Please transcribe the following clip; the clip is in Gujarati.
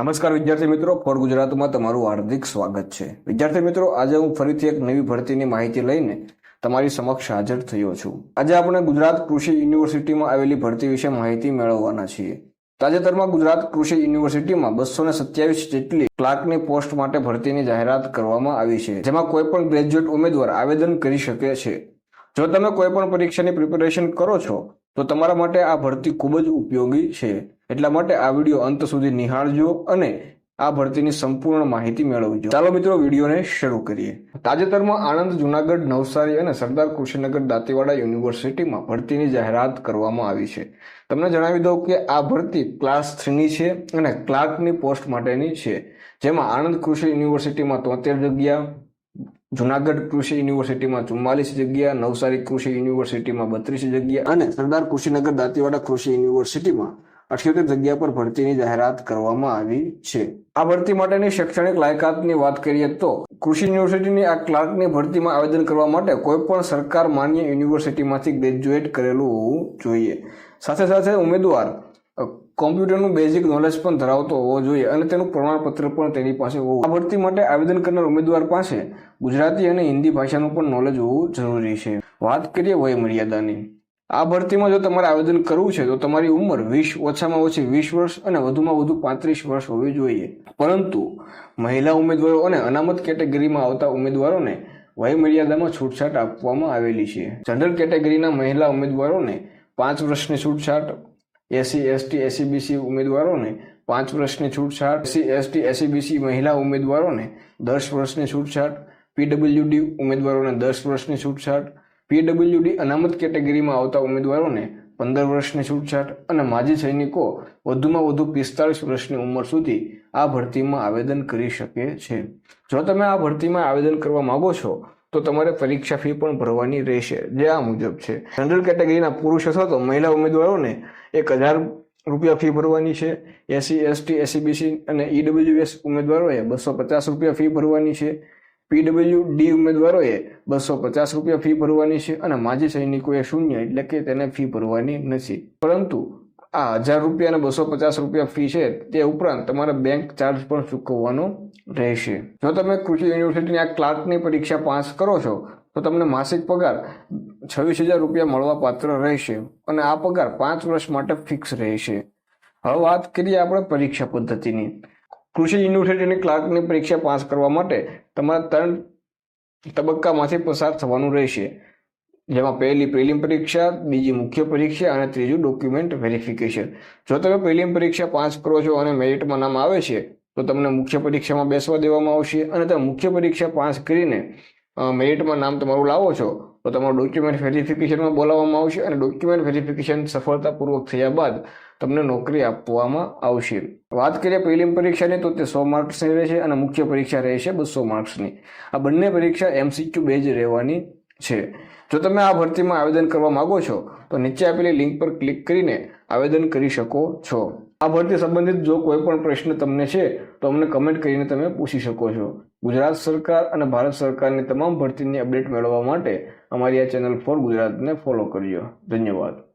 નમસ્કાર વિદ્યાર્થી મિત્રો, ફોર ગુજરાતમાં તમારું હાર્દિક સ્વાગત છે. વિદ્યાર્થી મિત્રો, આજે હું ફરીથી એક નવી ભરતીની માહિતી લઈને તમારી સમક્ષ હાજર થયો છું. આજે આપણે ગુજરાત કૃષિ યુનિવર્સિટીમાં આવેલી ભરતી વિશે માહિતી મેળવવાના છીએ. તાજેતરમાં ગુજરાત કૃષિ યુનિવર્સિટીમાં બસો ને સત્યાવીસ જેટલી ક્લાર્કની પોસ્ટ માટે ભરતીની જાહેરાત કરવામાં આવી છે, જેમાં કોઈ પણ ગ્રેજ્યુએટ ઉમેદવાર આવેદન કરી શકે છે. જો તમે કોઈ પણ પરીક્ષાની પ્રિપેરેશન કરો છો, તો તમારા માટે આ ભરતી ખૂબ જ ઉપયોગી છે. એટલા માટે આ વીડિયો અંત સુધી નિહાળજો અને આ ભરતીની સંપૂર્ણ માહિતી મેળવજો. ચાલો મિત્રો, વિડીયોને શરૂ કરીએ. તાજેતરમાં આણંદ, જુનાગઢ, નવસારી અને સરદાર કૃષિનગર દાંતીવાડા યુનિવર્સિટીમાં ભરતીની જાહેરાત કરવામાં આવી છે. તમને જણાવી દઉં કે આ ભરતી ક્લાસ થ્રીની છે અને ક્લાર્કની પોસ્ટ માટેની છે. જેમાં આણંદ કૃષિ યુનિવર્સિટીમાં તોતેર જગ્યા, જુનાગઢ કૃષિ યુનિવર્સિટીમાં ચુમ્માલીસ જગ્યા, નવસારી કૃષિ યુનિવર્સિટીમાં બત્રીસ જગ્યા અને સરદાર કૃષિનગર દાંતીવાડા કૃષિ યુનિવર્સિટીમાં અઠ્યોતેર જગ્યા પર ભરતીની જાહેરાત કરવામાં આવી છે. આ ભરતી માટેની શૈક્ષણિક લાયકાતની વાત કરીએ તો કૃષિ યુનિવર્સિટીની આ ક્લાર્કની ભરતીમાં આવેદન કરવા માટે કોઈ પણ સરકાર માન્ય યુનિવર્સિટીમાંથી ગ્રેજ્યુએટ કરેલું હોવું જોઈએ. સાથે સાથે ઉમેદવાર કોમ્પ્યુટરનું બેઝિક નોલેજ પણ ધરાવતો હોવો જોઈએ અને તેનું પ્રમાણપત્ર પણ તેની પાસે હોવું આ ભરતી માટે આવેદન કરનાર ઉમેદવાર પાસે ગુજરાતી અને હિન્દી ભાષાનું પણ નોલેજ હોવું જરૂરી છે. વાત કરીએ વય મર્યાદાની. આ ભરતીમાં જો તમારે આવેદન કરવું છે, તો તમારી ઉંમર વીસ, ઓછામાં ઓછી વીસ વર્ષ અને વધુમાં વધુ પાંત્રીસ વર્ષ હોવી જોઈએ. પરંતુ મહિલા ઉમેદવારો અને અનામત કેટેગરીમાં આવતા ઉમેદવારોને વયમર્યાદામાં છૂટછાટ આપવામાં આવેલી છે. જનરલ કેટેગરીના મહિલા ઉમેદવારોને પાંચ વર્ષની છૂટછાટ, એસસી, એસટી એસીબીસી ઉમેદવારોને પાંચ વર્ષની છૂટછાટ, એસસી, એસટી એસીબીસી મહિલા ઉમેદવારોને દસ વર્ષની છૂટછાટ, પીડબ્લ્યુડી ઉમેદવારોને દસ વર્ષની છૂટછાટ પીડબ્લ્યુડી અનામત કેટેગરીમાં આવતા ઉમેદવારોને પંદર વર્ષની છૂટછાટ અને માજી સૈનિકો વધુમાં વધુ પિસ્તાળીસ વર્ષની ઉંમર સુધી આ ભરતીમાં આવેદન કરી શકે છે. જો તમે આ ભરતીમાં આવેદન કરવા માંગો છો, તો તમારે પરીક્ષા ફી પણ ભરવાની રહેશે, જે આ મુજબ છે. જનરલ કેટેગરીના પુરુષ અથવા તો મહિલા ઉમેદવારોને એક હજાર રૂપિયા ફી ભરવાની છે. એસસી, એસટી એસીબીસી અને ઈડબ્લ્યુએસ ઉમેદવારોએ બસો પચાસ રૂપિયા ફી ભરવાની છે. પીડબ્લ્યુ ડી ઉમેદવારોએ બસો પચાસ રૂપિયા ફી ભરવાની છે અને માજી સૈનિકોએ શૂન્ય એટલે કે તેને ફી ભરવાની નથી. પરંતુ આ હજાર રૂપિયા અને બસો પચાસ રૂપિયા ફી છે તે ઉપરાંત તમારે બેંક ચાર્જ પણ ચૂકવવાનો રહેશે. જો તમે કૃષિ યુનિવર્સિટીની આ ક્લાર્કની પરીક્ષા પાસ કરો છો, તો તમને માસિક પગાર છવ્વીસ હજાર રૂપિયા મળવા પાત્ર રહેશે અને આ પગાર પાંચ વર્ષ માટે ફિક્સ રહેશે. હવે વાત કરીએ આપણે પરીક્ષા પદ્ધતિની. કૃષિ યુનિવર્સિટીની ક્લાર્કની પરીક્ષા પાસ કરવા માટે તમારે ત્રણ તબક્કામાંથી પસાર થવાનું રહેશે. જેમાં પહેલી પ્રિલિમ પરીક્ષા, બીજી મુખ્ય પરીક્ષા અને ત્રીજું ડોક્યુમેન્ટ વેરિફિકેશન. જો તમે પ્રિલિમ પરીક્ષા પાસ કરો છો અને મેરિટમાં નામ આવે છે, તો તમને મુખ્ય પરીક્ષામાં બેસવા દેવામાં આવશે અને તમે મુખ્ય પરીક્ષા પાસ કરીને મેરિટમાં નામ તમારું લાવો છો. તો તમારું ડોક્યુમેન્ટ વેરિફિકેશનમાં બોલાવવામાં આવશે અને ડોક્યુમેન્ટ વેરિફિકેશન સફળતાપૂર્વક થયા બાદ તમને નોકરી આપવામાં આવશે. વાત કરીએ પ્રિલિમ પરીક્ષાની, તો તે સો માર્ક્સની રહેશે અને મુખ્ય પરીક્ષા રહેશે બસો માર્ક્સની આ બંને પરીક્ષા એમસીક્યુ બેઝ રહેવાની છે. જો તમે આ ભરતીમાં આવેદન કરવા માંગો છો, તો નીચે આપેલી લિંક પર ક્લિક કરીને આવેદન કરી શકો છો. આ ભરતી સંબંધિત જો કોઈ પણ પ્રશ્ન તમને છે, તો અમને કમેન્ટ કરીને તમે પૂછી શકો છો. ગુજરાત સરકાર અને ભારત સરકારની તમામ ભરતીની અપડેટ મેળવવા માટે અમારી આ ચેનલ ફોર ગુજરાતને ફોલો કરજો. ધન્યવાદ.